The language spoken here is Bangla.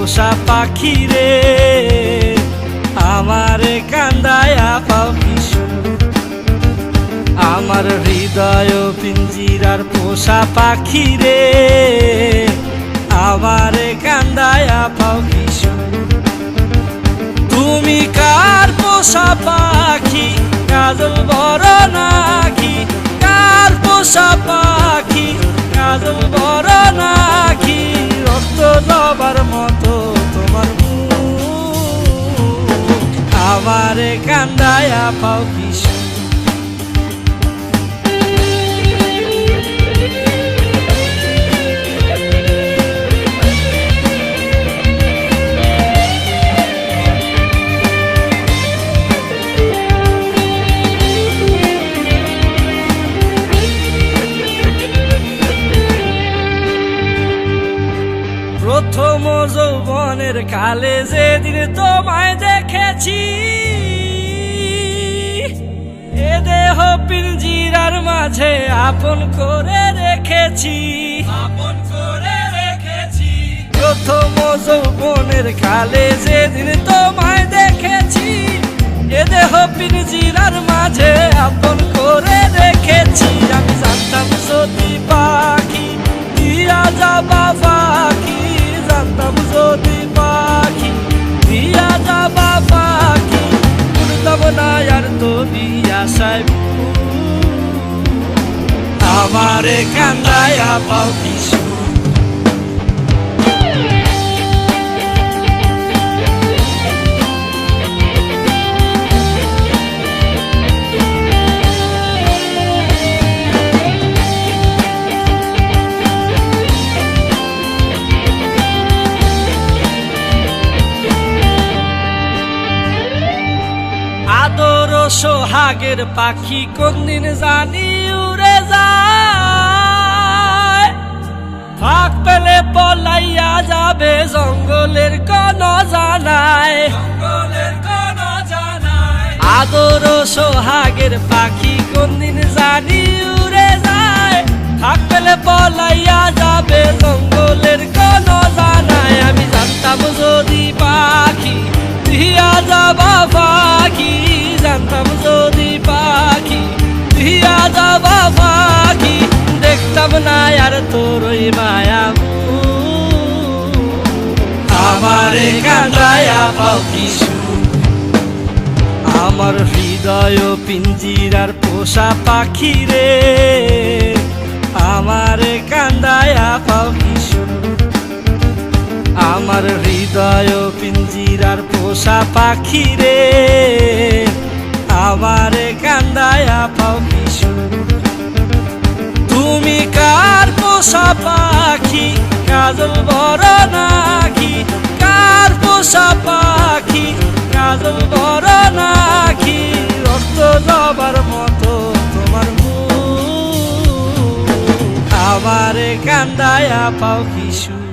পোষা পাখি রে, আমারে কান্দায়া পাও আমার হৃদয় পিঞ্জিরার পোষা পাখি রে, আমারে কান্দায়া পাও তুমি কার পোষা পাখি, কাজল বড় নাকি? কার পোষা পাখি, কাজল বড় পাও কিশোর প্রথম যৌবনের কালে যেদিন তোমায় দেখেছি দেহ পিঞ্জিরার মাঝে আপন করে রেখেছি। আপন করে রেখেছি। প্রথম যৌবনের কালে যেদিন তোমায় আমারে কান্দায়া পাও কিশোর সোহাগের পাখি কোনদিন জানি উড়ে যায়। ফাঁক পেলে পলাইয়া যাবে জঙ্গলের কোন জানায় আদর সোহাগের পাখি কোনদিন জানি উড়ে যায়। ফাঁক পেলে পলাইয়া যাবে জঙ্গলের কোন জানায় আমি জানতাম যদি পাখি দিয়া যাবা দেখতাম না আর তোর ওই মায়া আমারে আমার হৃদয় পিঞ্জিরার পোষা পাখি রে। আমারে কান্দায়া পাও কিশোর আমার হৃদয় পিঞ্জিরার পোষা পাখি রে। আমারে কান্দায়া পাও কিশোর পোষা পাখি, কাজল বড় নাকি? কার পোষা পাখি, কাজল বড় নাকি? রক্ত যাবার মতো তোমার মুখ। আবার কান্দায়া পাও কিশোর।